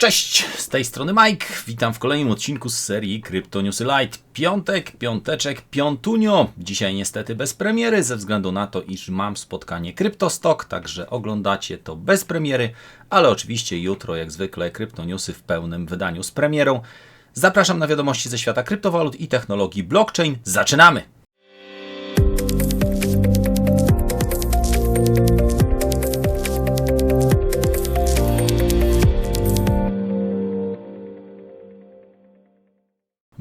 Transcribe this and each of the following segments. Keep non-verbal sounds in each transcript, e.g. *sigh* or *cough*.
Cześć, z tej strony Mike. Witam w kolejnym odcinku z serii Crypto Newsy Light. Piątek, piąteczek, piątunio. Dzisiaj niestety bez premiery, ze względu na to, iż mam spotkanie CryptoStock, także oglądacie to bez premiery, ale oczywiście jutro, jak zwykle, Crypto Newsy w pełnym wydaniu z premierą. Zapraszam na wiadomości ze świata kryptowalut i technologii blockchain. Zaczynamy!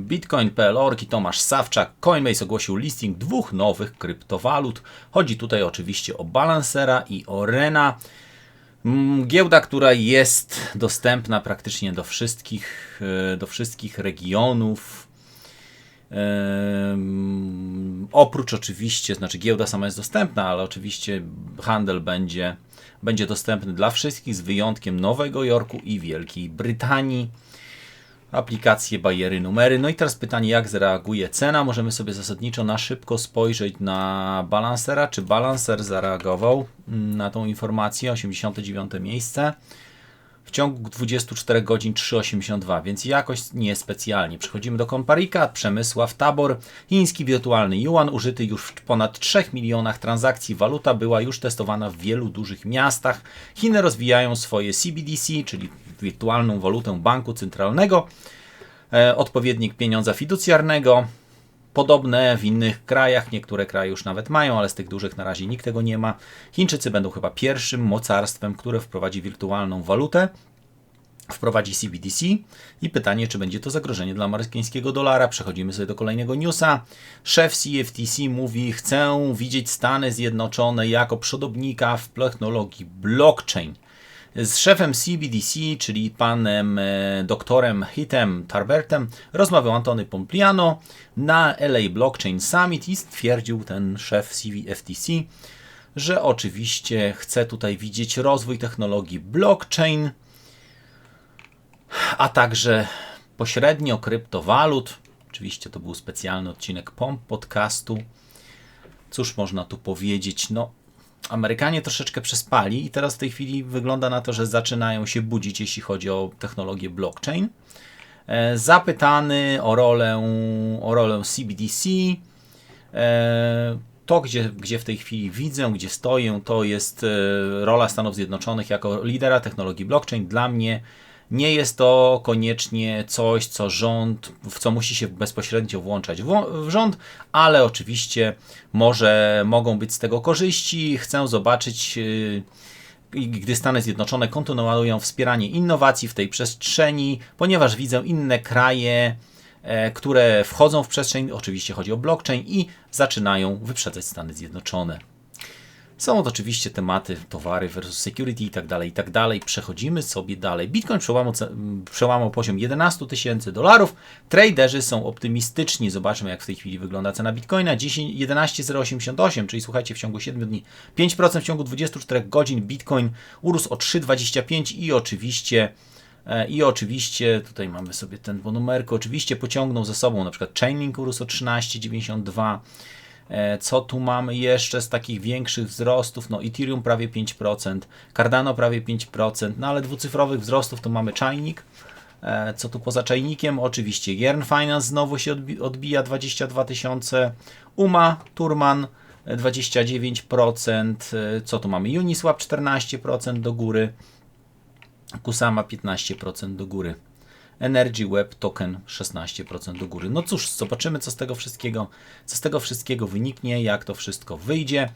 Bitcoin.pl.org i Tomasz Sawczak. Coinbase ogłosił listing dwóch nowych kryptowalut. Chodzi tutaj oczywiście o Balancera i o Rena. Mm, Giełda, która jest dostępna praktycznie do wszystkich, e, do wszystkich regionów. Oprócz oczywiście, znaczy giełda sama jest dostępna, ale oczywiście handel będzie, będzie dostępny dla wszystkich z wyjątkiem Nowego Jorku i Wielkiej Brytanii aplikacje, bajery, numery. No i teraz pytanie, jak zareaguje cena? Możemy sobie zasadniczo na szybko spojrzeć na balansera, czy balanser zareagował mm, na tą informację, 89 miejsce. W ciągu 24 godzin 3,82, więc jakoś niespecjalnie. Przechodzimy do Komparika, Przemysław Tabor, chiński wirtualny yuan, użyty już w ponad 3 milionach transakcji. Waluta była już testowana w wielu dużych miastach. Chiny rozwijają swoje CBDC, czyli wirtualną walutę banku centralnego, e, odpowiednik pieniądza fiducjarnego. Podobne w innych krajach, niektóre kraje już nawet mają, ale z tych dużych na razie nikt tego nie ma. Chińczycy będą chyba pierwszym mocarstwem, które wprowadzi wirtualną walutę wprowadzi CBDC i pytanie, czy będzie to zagrożenie dla amerykańskiego dolara. Przechodzimy sobie do kolejnego newsa. Szef CFTC mówi, chcę widzieć Stany Zjednoczone jako przodownika w technologii blockchain. Z szefem CBDC, czyli panem e, doktorem Hitem Tarbertem, rozmawiał Antony Pompliano na LA Blockchain Summit i stwierdził ten szef CFTC, że oczywiście chce tutaj widzieć rozwój technologii blockchain, a także pośrednio kryptowalut. Oczywiście to był specjalny odcinek POMP podcastu. Cóż można tu powiedzieć? No, Amerykanie troszeczkę przespali i teraz w tej chwili wygląda na to, że zaczynają się budzić, jeśli chodzi o technologię blockchain. E, zapytany o rolę, o rolę CBDC, e, to, gdzie, gdzie w tej chwili widzę, gdzie stoję, to jest e, rola Stanów Zjednoczonych jako lidera technologii blockchain. Dla mnie nie jest to koniecznie coś, co rząd, w co musi się bezpośrednio włączać w, rząd, ale oczywiście może mogą być z tego korzyści. Chcę zobaczyć y, gdy Stany Zjednoczone kontynuują wspieranie innowacji w tej przestrzeni, ponieważ widzę inne kraje, e, które wchodzą w przestrzeń, oczywiście chodzi o blockchain i zaczynają wyprzedzać Stany Zjednoczone. Są to oczywiście tematy towary versus security i tak dalej, i tak dalej. Przechodzimy sobie dalej. Bitcoin przełamał, przełamał poziom 11 tysięcy dolarów. Traderzy są optymistyczni. Zobaczmy, jak w tej chwili wygląda cena Bitcoina. 11,088, czyli słuchajcie, w ciągu 7 dni 5% w ciągu 24 godzin Bitcoin urósł o 3,25 i oczywiście e, i oczywiście tutaj mamy sobie ten numerek, oczywiście pociągnął ze sobą na przykład Chainlink urósł o 13,92 E, co tu mamy jeszcze z takich większych wzrostów? No Ethereum prawie 5%, Cardano prawie 5%, no ale dwucyfrowych wzrostów to mamy czajnik. E, co tu poza czajnikiem? Oczywiście Gern Finance znowu się odbija 22 tysiące, UMA, Turman 29%, e, co tu mamy? Uniswap 14% do góry, Kusama 15% do góry. Energy Web Token 16% do góry. No cóż, zobaczymy co z tego wszystkiego, co z tego wszystkiego wyniknie, jak to wszystko wyjdzie.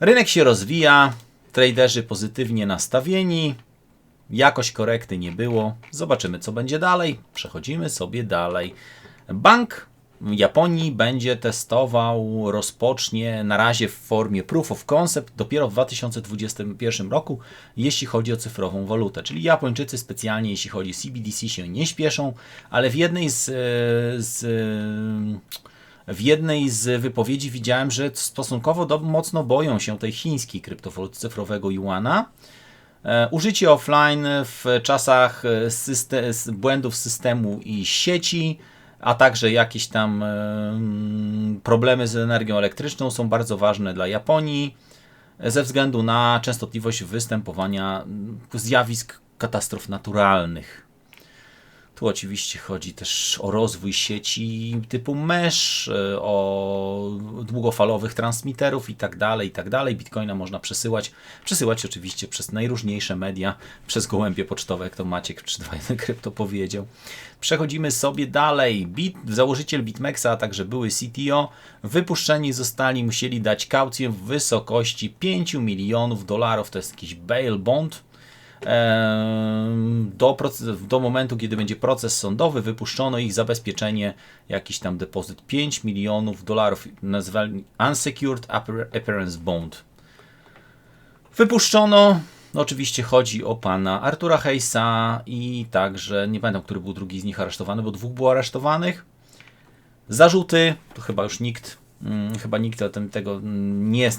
Rynek się rozwija, traderzy pozytywnie nastawieni, jakoś korekty nie było. Zobaczymy co będzie dalej. Przechodzimy sobie dalej. Bank Japonii będzie testował, rozpocznie na razie w formie proof of concept dopiero w 2021 roku, jeśli chodzi o cyfrową walutę. Czyli Japończycy specjalnie, jeśli chodzi o CBDC, się nie śpieszą, ale w jednej z, z w jednej z wypowiedzi widziałem, że stosunkowo do, mocno boją się tej chińskiej kryptowaluty cyfrowego yuana. E, użycie offline w czasach system, błędów systemu i sieci a także jakieś tam problemy z energią elektryczną są bardzo ważne dla Japonii ze względu na częstotliwość występowania zjawisk katastrof naturalnych. Tu oczywiście chodzi też o rozwój sieci typu mesh, e, o długofalowych transmiterów i tak dalej, i tak dalej. Bitcoina można przesyłać, przesyłać oczywiście przez najróżniejsze media, przez gołębie pocztowe, jak to Maciek 321 Krypto powiedział. Przechodzimy sobie dalej. Bit, założyciel BitMEXa, a także były CTO, wypuszczeni zostali, musieli dać kaucję w wysokości 5 milionów dolarów, to jest jakiś bail bond, do, do momentu, kiedy będzie proces sądowy, wypuszczono ich zabezpieczenie, jakiś tam depozyt 5 milionów dolarów, nazwali Unsecured Appearance Bond. Wypuszczono, oczywiście chodzi o pana Artura Heisa i także, nie pamiętam, który był drugi z nich aresztowany, bo dwóch było aresztowanych. Zarzuty, to chyba już nikt chyba nikt o tym tego nie,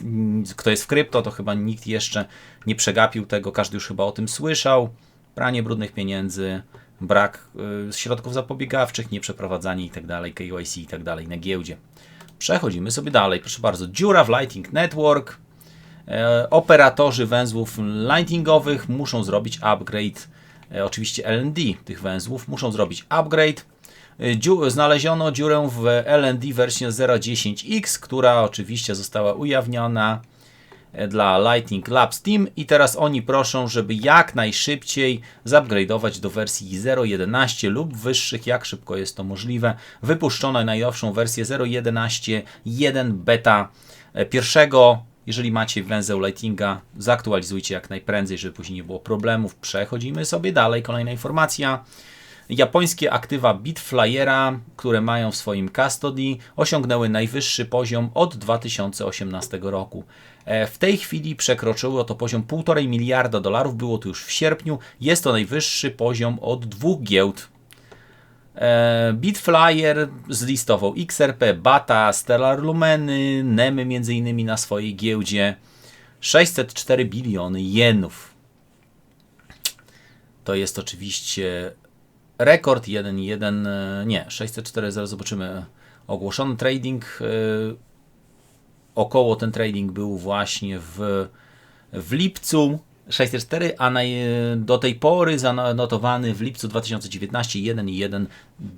kto jest w krypto, to chyba nikt jeszcze nie przegapił tego, każdy już chyba o tym słyszał. Pranie brudnych pieniędzy, brak y, środków zapobiegawczych, nieprzeprowadzanie itd., KYC itd. na giełdzie. Przechodzimy sobie dalej, proszę bardzo. Dziura w Lightning Network. E, operatorzy węzłów lightningowych muszą zrobić upgrade, e, oczywiście LND tych węzłów, muszą zrobić upgrade dziu znaleziono dziurę w LND wersji 0.10x, która oczywiście została ujawniona e, dla Lightning Labs Team i teraz oni proszą, żeby jak najszybciej zupgrade'ować do wersji 0.11 lub wyższych, jak szybko jest to możliwe. Wypuszczono najnowszą wersję 0.11.1 beta e, pierwszego. Jeżeli macie węzeł Lightninga, zaktualizujcie jak najprędzej, żeby później nie było problemów. Przechodzimy sobie dalej. Kolejna informacja. Japońskie aktywa Bitflyera, które mają w swoim custody, osiągnęły najwyższy poziom od 2018 roku. E, w tej chwili przekroczyło to poziom 1,5 miliarda dolarów, było to już w sierpniu. Jest to najwyższy poziom od dwóch giełd. E, Bitflyer zlistował XRP, Bata, Stellar Lumeny, Nemy między innymi na swojej giełdzie. 604 biliony jenów. To jest oczywiście rekord 1.1, e, nie, 604, zaraz zobaczymy. Ogłoszony trading, e, około ten trading był właśnie w, w lipcu 604, a na, do tej pory zanotowany w lipcu 2019 1,1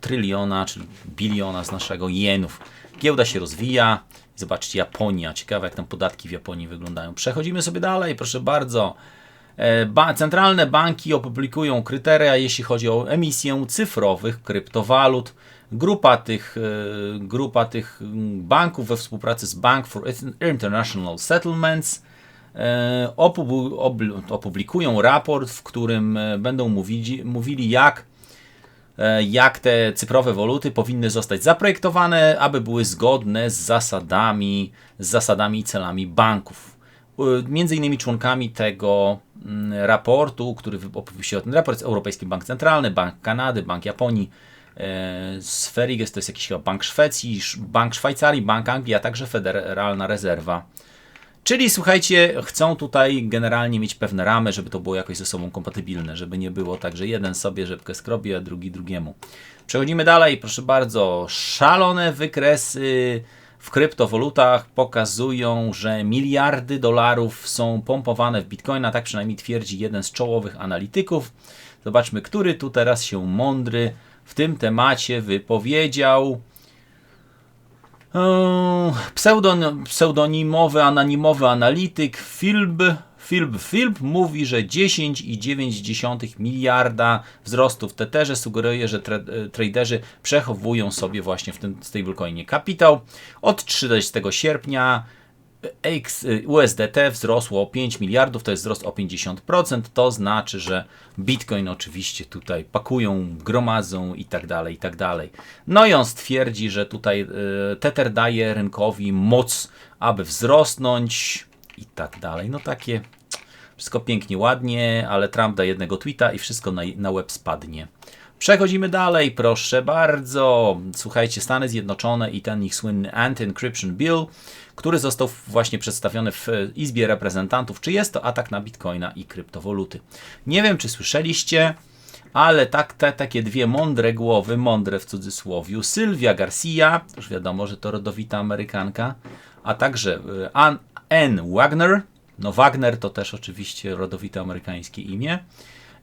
tryliona, czyli biliona z naszego jenów. Giełda się rozwija. Zobaczcie, Japonia. Ciekawe, jak tam podatki w Japonii wyglądają. Przechodzimy sobie dalej, proszę bardzo. E, ba centralne banki opublikują kryteria, jeśli chodzi o emisję cyfrowych kryptowalut. Grupa tych, e, grupa tych banków we współpracy z Bank for International Settlements e, opublikują raport, w którym będą mówili, mówili jak, jak te cyfrowe waluty powinny zostać zaprojektowane, aby były zgodne z zasadami, z zasadami i celami banków. Między innymi członkami tego Mm, raportu, który opublikował ten raport, jest Europejski Bank Centralny, Bank Kanady, Bank Japonii, e, Sferiges to jest jakiś chyba Bank Szwecji, Bank Szwajcarii, Bank Anglii, a także Federalna Rezerwa. Czyli słuchajcie, chcą tutaj generalnie mieć pewne ramy, żeby to było jakoś ze sobą kompatybilne, żeby nie było tak, że jeden sobie rzepkę skrobi, a drugi drugiemu. Przechodzimy dalej, proszę bardzo. Szalone wykresy w kryptowalutach pokazują, że miliardy dolarów są pompowane w bitcoina, tak przynajmniej twierdzi jeden z czołowych analityków. Zobaczmy, który tu teraz się mądry w tym temacie wypowiedział. Pseudon, pseudonimowy, anonimowy analityk Philb Philp Philp mówi, że 10,9 miliarda wzrostu w Tetherze sugeruje, że tra e, traderzy przechowują sobie właśnie w tym stablecoinie kapitał. Od 30 sierpnia X, e, USDT wzrosło o 5 miliardów, to jest wzrost o 50%, to znaczy, że Bitcoin oczywiście tutaj pakują, gromadzą i tak dalej, i tak dalej. No i on stwierdzi, że tutaj e, Tether daje rynkowi moc, aby wzrosnąć i tak dalej. No takie wszystko pięknie, ładnie, ale Trump da jednego tweeta i wszystko na, na web spadnie. Przechodzimy dalej, proszę bardzo. Słuchajcie, Stany Zjednoczone i ten ich słynny Anti-Encryption Bill, który został właśnie przedstawiony w Izbie Reprezentantów. Czy jest to atak na bitcoina i kryptowaluty? Nie wiem, czy słyszeliście, ale tak, te, takie dwie mądre głowy, mądre w cudzysłowiu, Sylwia Garcia, już wiadomo, że to rodowita Amerykanka, a także e, Ann Wagner, no Wagner to też oczywiście rodowite amerykańskie imię,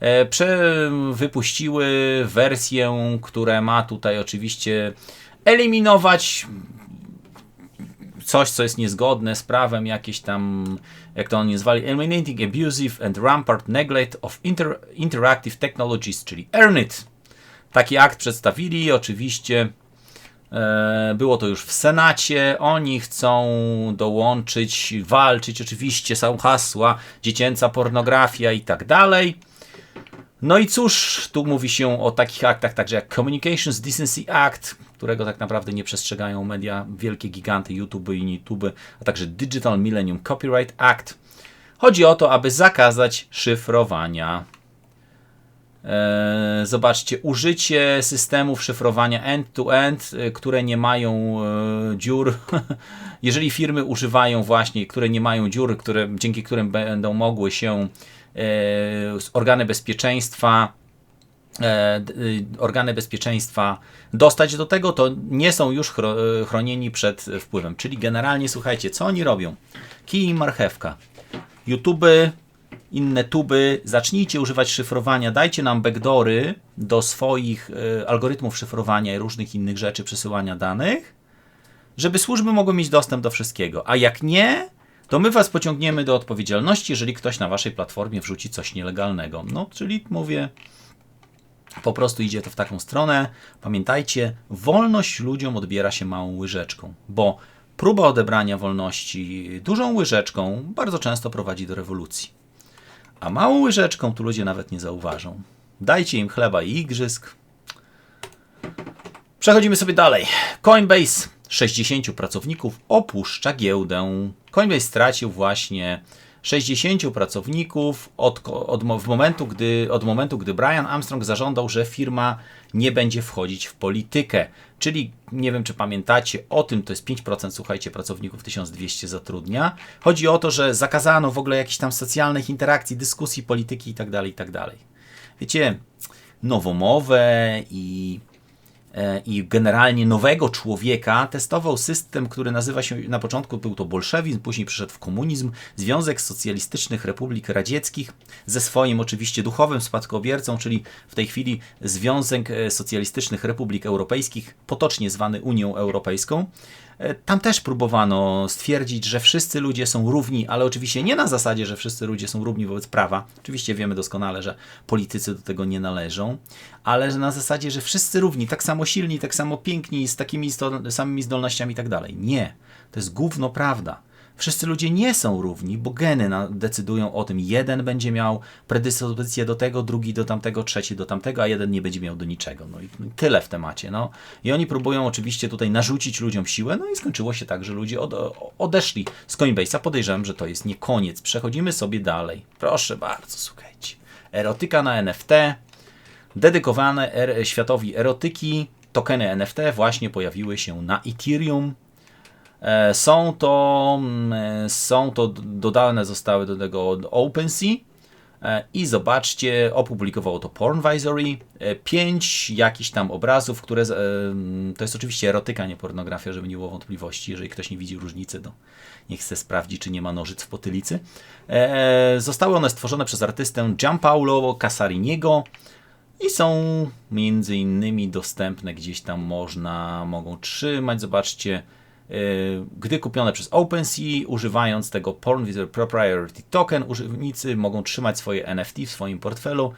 e, prze, wypuściły wersję, która ma tutaj oczywiście eliminować coś, co jest niezgodne z prawem, jakieś tam, jak to oni nazwali, Eliminating Abusive and Rampart Neglect of inter Interactive Technologies, czyli EARNIT. Taki akt przedstawili, oczywiście było to już w Senacie. Oni chcą dołączyć, walczyć. Oczywiście są hasła dziecięca pornografia i tak dalej. No i cóż, tu mówi się o takich aktach także jak Communications Decency Act, którego tak naprawdę nie przestrzegają media, wielkie giganty YouTube i YouTube, a także Digital Millennium Copyright Act. Chodzi o to, aby zakazać szyfrowania. Eee, zobaczcie, użycie systemów szyfrowania end-to-end, -end, które nie mają e, dziur. *laughs* Jeżeli firmy używają właśnie, które nie mają dziur, które, dzięki którym będą mogły się e, organy bezpieczeństwa E, organy bezpieczeństwa dostać do tego, to nie są już e, chronieni przed wpływem. Czyli generalnie, słuchajcie, co oni robią? Kij i marchewka. YouTube, inne tuby, zacznijcie używać szyfrowania, dajcie nam backdoory do swoich e, algorytmów szyfrowania i różnych innych rzeczy przesyłania danych, żeby służby mogły mieć dostęp do wszystkiego. A jak nie, to my was pociągniemy do odpowiedzialności, jeżeli ktoś na waszej platformie wrzuci coś nielegalnego. No, czyli mówię, po prostu idzie to w taką stronę. Pamiętajcie, wolność ludziom odbiera się małą łyżeczką, bo próba odebrania wolności dużą łyżeczką bardzo często prowadzi do rewolucji. A małą łyżeczką tu ludzie nawet nie zauważą. Dajcie im chleba i igrzysk. Przechodzimy sobie dalej. Coinbase 60 pracowników opuszcza giełdę. Coinbase stracił właśnie 60 pracowników od, od, w momentu, gdy, od momentu, gdy Brian Armstrong zażądał, że firma nie będzie wchodzić w politykę. Czyli nie wiem, czy pamiętacie o tym, to jest 5%, słuchajcie, pracowników 1200 zatrudnia. Chodzi o to, że zakazano w ogóle jakichś tam socjalnych interakcji, dyskusji, polityki itd. Tak itd. Tak Wiecie, nowomowę i i generalnie nowego człowieka testował system, który nazywa się, na początku był to bolszewizm, później przyszedł w komunizm, Związek Socjalistycznych Republik Radzieckich, ze swoim oczywiście duchowym spadkobiercą, czyli w tej chwili Związek e, Socjalistycznych Republik Europejskich, potocznie zwany Unią Europejską. E, tam też próbowano stwierdzić, że wszyscy ludzie są równi, ale oczywiście nie na zasadzie, że wszyscy ludzie są równi wobec prawa. Oczywiście wiemy doskonale, że politycy do tego nie należą, ale na zasadzie, że wszyscy równi, tak samo silni, tak samo piękni, z takimi samymi zdolnościami i tak dalej. Nie. To jest gówno prawda. Wszyscy ludzie nie są równi, bo geny decydują o tym. Jeden będzie miał predyspozycję do tego, drugi do tamtego, trzeci do tamtego, a jeden nie będzie miał do niczego. No i tyle w temacie. No. I oni próbują oczywiście tutaj narzucić ludziom siłę, no i skończyło się tak, że ludzie od, odeszli z Coinbase'a. Podejrzewam, że to jest nie koniec. Przechodzimy sobie dalej. Proszę bardzo, słuchajcie. Erotyka na NFT, dedykowane er światowi erotyki, tokeny NFT właśnie pojawiły się na Ethereum. E, są to, mm, e, są to dodane zostały do tego OpenSea. E, i zobaczcie, opublikowało to Pornvisory, pięć jakichś tam obrazów, które mm, to jest oczywiście erotyka, nie pornografia, żeby nie było wątpliwości, jeżeli ktoś nie widzi różnicy, to niech chce sprawdzić, czy nie ma nożyc w potylicy. Zostały one stworzone przez artystę Gianpaolo Casariniego i są między innymi dostępne gdzieś tam można, mogą trzymać, zobaczcie, gdy kupione przez OpenSea, używając tego Porn Visual Proprietary Token, użytkownicy mogą trzymać swoje NFT w swoim portfelu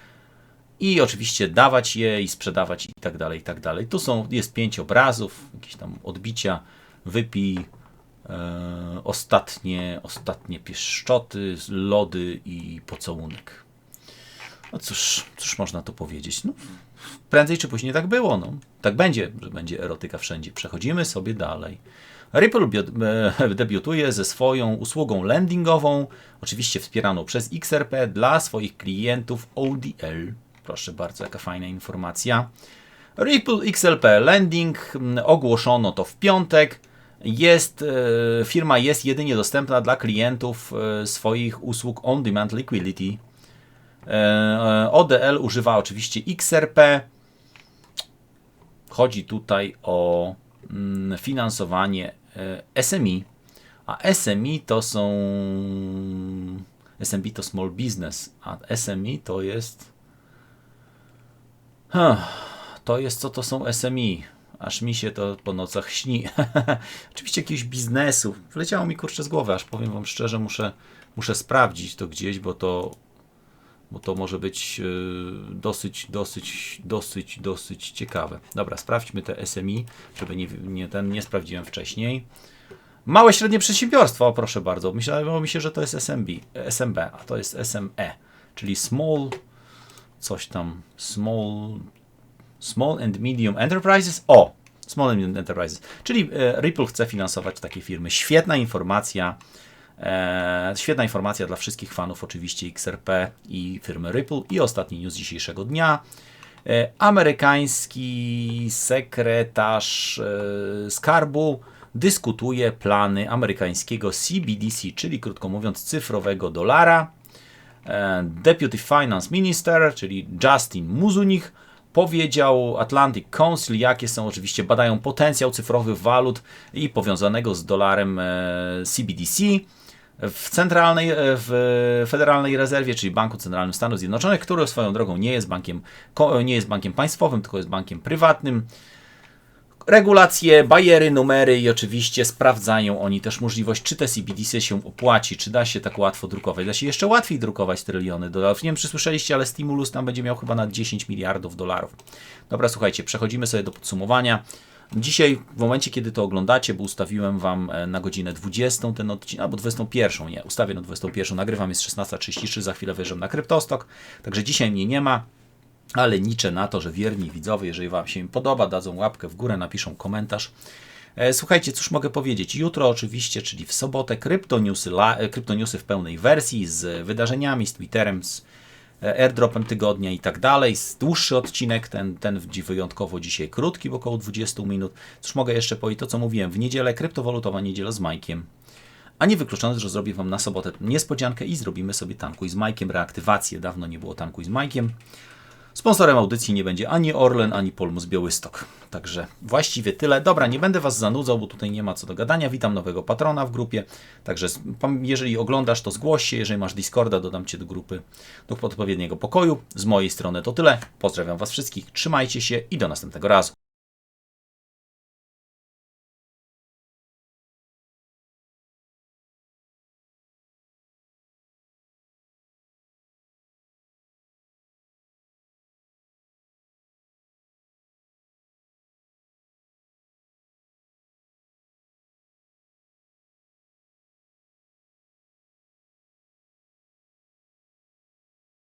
i oczywiście dawać je i sprzedawać i tak dalej, i tak dalej. Tu są, jest pięć obrazów, jakieś tam odbicia, wypij, e, ostatnie, ostatnie pieszczoty, lody i pocałunek. No cóż, cóż można tu powiedzieć? No, prędzej czy później tak było. No. Tak będzie, że będzie erotyka wszędzie. Przechodzimy sobie dalej. Ripple e, *laughs* debiutuje ze swoją usługą landingową, oczywiście wspieraną przez XRP dla swoich klientów ODL. Proszę bardzo, jaka fajna informacja. Ripple XLP Landing ogłoszono to w piątek. Jest, e, firma jest jedynie dostępna dla klientów e, swoich usług on-demand liquidity. ODL używa oczywiście XRP. Chodzi tutaj o finansowanie SMI, a SMI to są SMB to small business, a SMI to jest Huh, to jest co to są SMI. Aż mi się to po nocach śni. *laughs* Oczywiście jakiegoś biznesu. Wleciało mi kurczę z głowy, aż powiem Wam szczerze, muszę, muszę sprawdzić to gdzieś, bo to, bo to może być yy, dosyć, dosyć, dosyć, dosyć ciekawe. Dobra, sprawdźmy te SMI, żeby nie, nie, ten, nie sprawdziłem wcześniej. Małe, średnie przedsiębiorstwa, proszę bardzo. Myślało mi się, że to jest SMB, SMB, a to jest SME, czyli Small, coś tam, Small, Small and Medium Enterprises. O, Small and Medium Enterprises, czyli e, Ripple chce finansować takie firmy. Świetna informacja, e, świetna informacja dla wszystkich fanów oczywiście XRP i firmy Ripple. I ostatni news dzisiejszego dnia. E, amerykański sekretarz e, skarbu dyskutuje plany amerykańskiego CBDC, czyli krótko mówiąc cyfrowego dolara. E, Deputy Finance Minister, czyli Justin Muzunich, powiedział Atlantic Council, jakie są oczywiście, badają potencjał cyfrowych walut i powiązanego z dolarem e, CBDC w centralnej, e, w Federalnej Rezerwie, czyli Banku Centralnym Stanów Zjednoczonych, który swoją drogą nie jest bankiem, nie jest bankiem państwowym, tylko jest bankiem prywatnym. Regulacje, bariery, numery i oczywiście sprawdzają oni też możliwość, czy te CBDC się opłaci, czy da się tak łatwo drukować. Da się jeszcze łatwiej drukować tryliony dolarów. Nie wiem, czy słyszeliście, ale Stimulus tam będzie miał chyba na 10 miliardów dolarów. Dobra, słuchajcie, przechodzimy sobie do podsumowania. Dzisiaj, w momencie, kiedy to oglądacie, bo ustawiłem Wam e, na godzinę 20 ten odcinek, albo 21, nie, ustawię na 21, nagrywam jest 16.33, za chwilę wyjeżdżam na Kryptostok, także dzisiaj mnie nie ma, ale liczę na to, że wierni widzowie, jeżeli Wam się im podoba, dadzą łapkę w górę, napiszą komentarz. E, Słuchajcie, cóż mogę powiedzieć? Jutro oczywiście, czyli w sobotę, kryptoniusy, la- e, kryptoniusy w pełnej wersji z wydarzeniami, z Twitterem, z airdropem tygodnia i tak dalej. Dłuższy odcinek, ten, ten wyjątkowo dzisiaj krótki, bo około 20 minut. Cóż mogę jeszcze powiedzieć? To co mówiłem, w niedzielę kryptowalutowa niedziela z Majkiem. A nie wykluczone, że zrobię Wam na sobotę niespodziankę i zrobimy sobie tankuj z Majkiem, reaktywację. Dawno nie było tankuj z Majkiem. Sponsorem audycji nie będzie ani Orlen, ani Polmus Białystok. Także właściwie tyle. Dobra, nie będę Was zanudzał, bo tutaj nie ma co do gadania. Witam nowego patrona w grupie. Także jeżeli oglądasz, to zgłoś się. Jeżeli masz Discorda, dodam Cię do grupy do odpowiedniego pokoju. Z mojej strony to tyle. Pozdrawiam Was wszystkich. Trzymajcie się i do następnego razu.